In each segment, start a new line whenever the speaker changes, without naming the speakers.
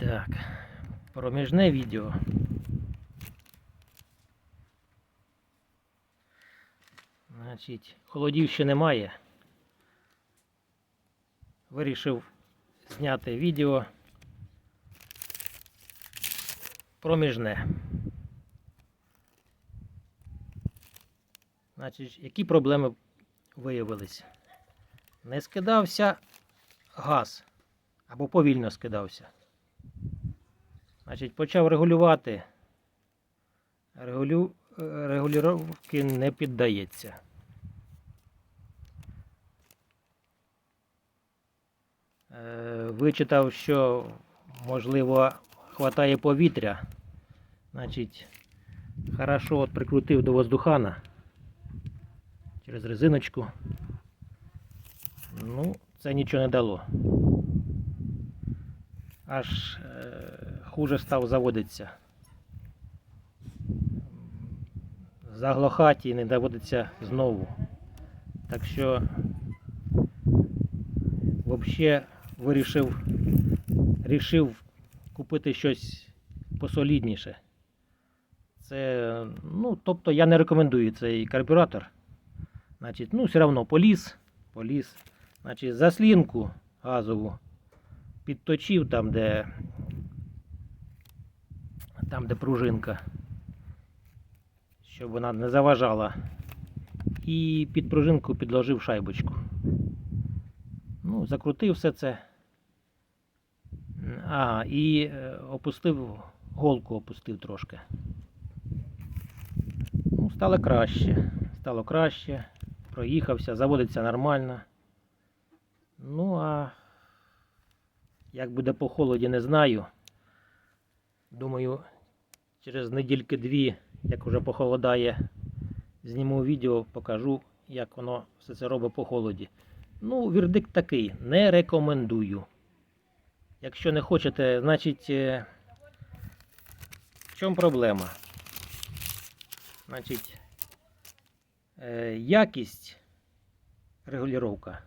Так, проміжне відео. Значить, холодів ще немає. Вирішив зняти відео проміжне. Значить, які проблеми виявилися? Не скидався газ або повільно скидався. Значить, почав регулювати. Регулю... е, Регулювання не піддається. Е, Вичитав, що можливо хватає повітря. Значить, хорошо от прикрутив до воздухана через резиночку. Ну, це нічого не дало. Аж е, хуже став заводитися. Заглохать і не доводиться знову. Так що взагалі вирішив рішив купити щось посолідніше. Це, ну, тобто я не рекомендую цей карбюратор. Значить, ну, все одно поліз, поліз. Значить, заслінку газову підточив там, де там, де пружинка, щоб вона не заважала. І під пружинку підложив шайбочку. Ну, закрутив все це. А, і е, опустив, голку опустив трошки. Ну, стало краще. Стало краще. Проїхався, заводиться нормально. Ну, а як буде по холоді, не знаю. Думаю, через недільки-дві, як вже похолодає, зніму відео, покажу, як воно все це робить по холоді. Ну, вердикт такий, не рекомендую. Якщо не хочете, значить, е, в чому проблема? Значить, е, якість регулювання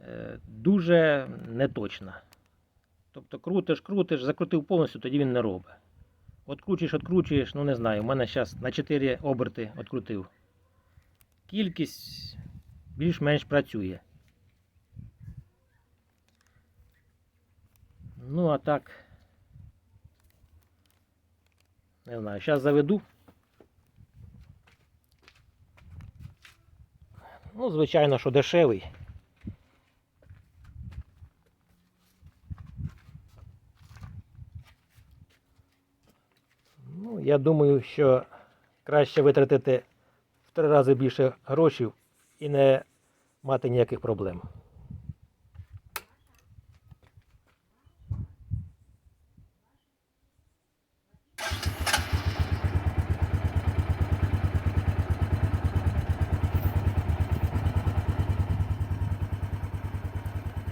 е, дуже неточна. Тобто крутиш, крутиш, закрутив повністю, тоді він не робить. Откручуєш, откручуєш, ну не знаю, у мене зараз на 4 оберти открутив. Кількість більш-менш працює. Ну, а так. Не знаю, зараз заведу. Ну, звичайно, що дешевий. Я думаю, що краще витратити в три рази більше грошей і не мати ніяких проблем.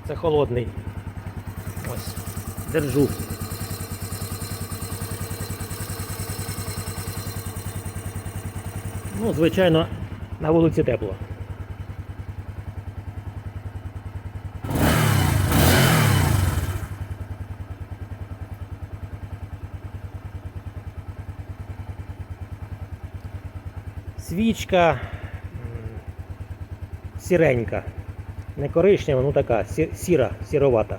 Це холодний. Ось, держу. Ну, звичайно, на вулиці тепло. Свічка сіренька. Не коричнева, ну така сіра, сіровата.